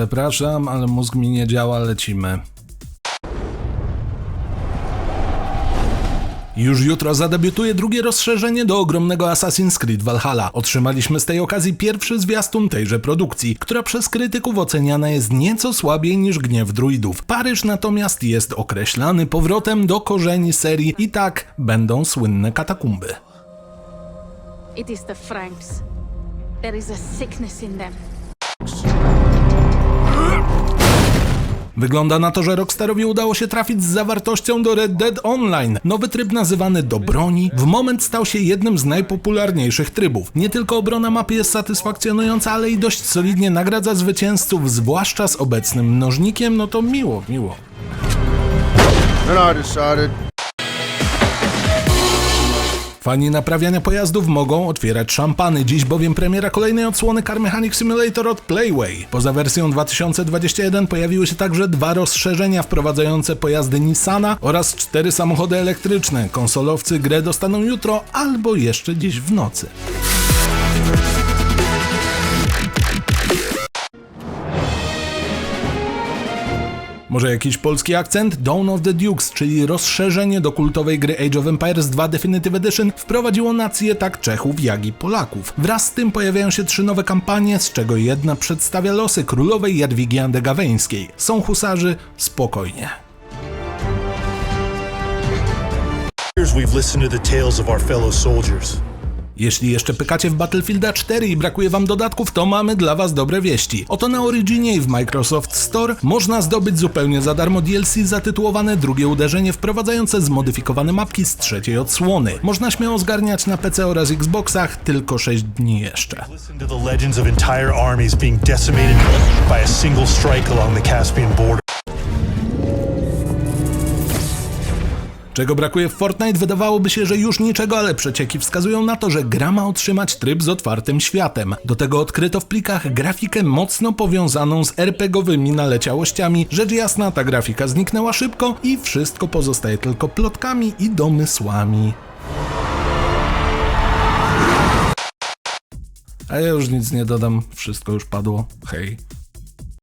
Przepraszam, ale mózg mi nie działa, lecimy. Już jutro zadebiutuje drugie rozszerzenie do ogromnego Assassin's Creed Valhalla. Otrzymaliśmy z tej okazji pierwszy zwiastun tejże produkcji, która przez krytyków oceniana jest nieco słabiej niż Gniew Druidów. Paryż natomiast jest określany powrotem do korzeni serii i tak będą słynne katakumby. It is the Franks. There is a sickness in them. Wygląda na to, że Rockstarowi udało się trafić z zawartością do Red Dead Online. Nowy tryb nazywany do broni w moment stał się jednym z najpopularniejszych trybów. Nie tylko obrona mapy jest satysfakcjonująca, ale i dość solidnie nagradza zwycięzców, zwłaszcza z obecnym mnożnikiem, no to miło, miło. And I decided Fani naprawiania pojazdów mogą otwierać szampany, dziś bowiem premiera kolejnej odsłony Car Mechanic Simulator od Playway. Poza wersją 2021 pojawiły się także dwa rozszerzenia wprowadzające pojazdy Nissana oraz cztery samochody elektryczne. Konsolowcy grę dostaną jutro albo jeszcze dziś w nocy. Może jakiś polski akcent? Dawn of the Dukes, czyli rozszerzenie do kultowej gry Age of Empires 2 Definitive Edition, wprowadziło nację tak Czechów, jak i Polaków. Wraz z tym pojawiają się trzy nowe kampanie, z czego jedna przedstawia losy królowej Jadwigi Andegaweńskiej. Są husarzy, spokojnie. we've listened to the tales of our fellow soldiers. Jeśli jeszcze pykacie w Battlefielda 4 i brakuje wam dodatków, to mamy dla was dobre wieści. Oto na Originie i w Microsoft Store można zdobyć zupełnie za darmo DLC zatytułowane Drugie Uderzenie wprowadzające zmodyfikowane mapki z trzeciej odsłony. Można śmiało zgarniać na PC oraz Xboxach tylko 6 dni jeszcze. By a single strike along the Caspian border. Czego brakuje w Fortnite? Wydawałoby się, że już niczego, ale przecieki wskazują na to, że gra ma otrzymać tryb z otwartym światem. Do tego odkryto w plikach grafikę mocno powiązaną z RPGowymi naleciałościami. Rzecz jasna, ta grafika zniknęła szybko i wszystko pozostaje tylko plotkami i domysłami. A ja już nic nie dodam, wszystko już padło. Hej.